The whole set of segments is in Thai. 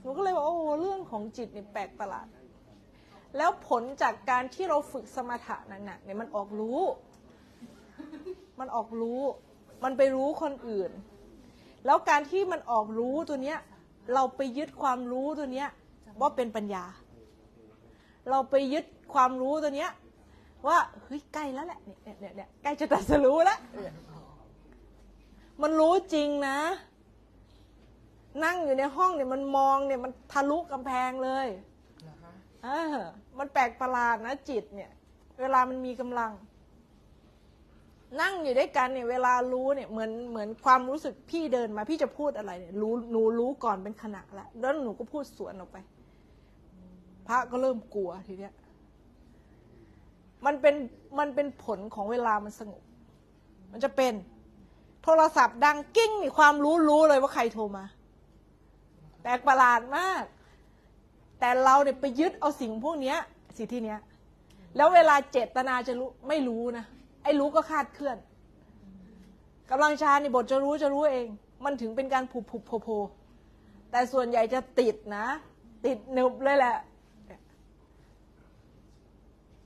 หนูก็เลยบอกโอ้เรื่องของจิตนี่แปลกประหลาด แล้วผลจากการที่เราฝึกสมถะหนักๆเนี่ยมันออกรู้ มันออกรู้ มันไปรู้คนอื่น แล้วการที่มันออกรู้ตัวเนี้ย เราไปยึดความรู้ตัวเนี้ยว่าเป็นปัญญา เราไปยึดความรู้ตัวเนี้ยว่าเฮ้ยใกล้แล้วแหละเนี่ยเนี่ยเนี่ยเนี่ยใกล้จะตรัสรู้แล้วมันรู้จริงนะ นั่งอยู่ในห้องเนี่ยมันมองเนี่ยมันทะลุกำแพงเลยเหรอคะเออมันแปลกประหลาดนะจิตเนี่ย เวลามันมีกำลัง นั่งอยู่ด้วยกันเนี่ย เวลารู้เนี่ยเหมือนเหมือนความรู้สึกพี่เดินมาพี่จะพูดอะไรเนี่ยรู้หนูรู้ก่อนเป็นขณะละแล้วหนูก็พูดสวนออกไป พระก็เริ่มกลัวทีเนี้ยมันเป็นมันเป็นผลของเวลามันสงบ มันจะเป็น โทรศัพท์ดังกิ้งนี่ความรู้รู้เลยว่าใครโทรมา แปลกประหลาดมาก แต่เราเนี่ยไปยึดเอาสิ่งพวกเนี้ยสิที่เนี้ย แล้วเวลาเจตนาจะรู้ไม่รู้นะ ไอ้รู้ก็คาดเคลื่อนกำลังชานี่บทจะรู้จะรู้เอง มันถึงเป็นการผูบผูบโผโผแต่ส่วนใหญ่จะติดนะ ติดหนึบเลยแหละ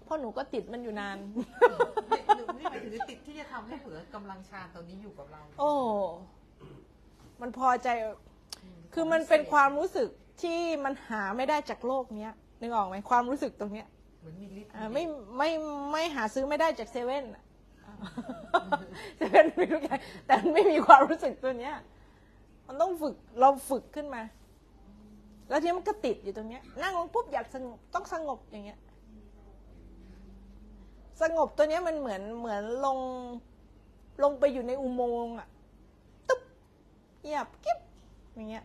เพราะหนูก็ติดมันอยู่นานหนูนี่หมายถึงติดที่จะทำให้เผือกำลังฌานตอนนี้อยู่กับเรา โอ้ มันพอใจ คือมันเป็นความรู้สึกที่มันหาไม่ได้จากโลกเนี้ยนึกออกไหมความรู้สึกตรงเนี้ยเหมือนมีฤทธิ์อ่าไม่ไม่ไม่หาซื้อไม่ได้จากเซเว่นอะเซเว่นมีทุกอย่างแต่มันไม่มีความรู้สึกตัวเนี้ย มันต้องฝึกเราฝึกขึ้นมา แล้วทีนี้มันก็ติดอยู่ตรงเนี้ย นั่งลงปุ๊บอยากสงบต้องสงบอย่างเงี้ย สงบตัวเนี้ยมันเหมือนเหมือนลงลงไปอยู่ในอุโมงค์อะตุ๊บเงียบกิ๊บอย่างเงี้ย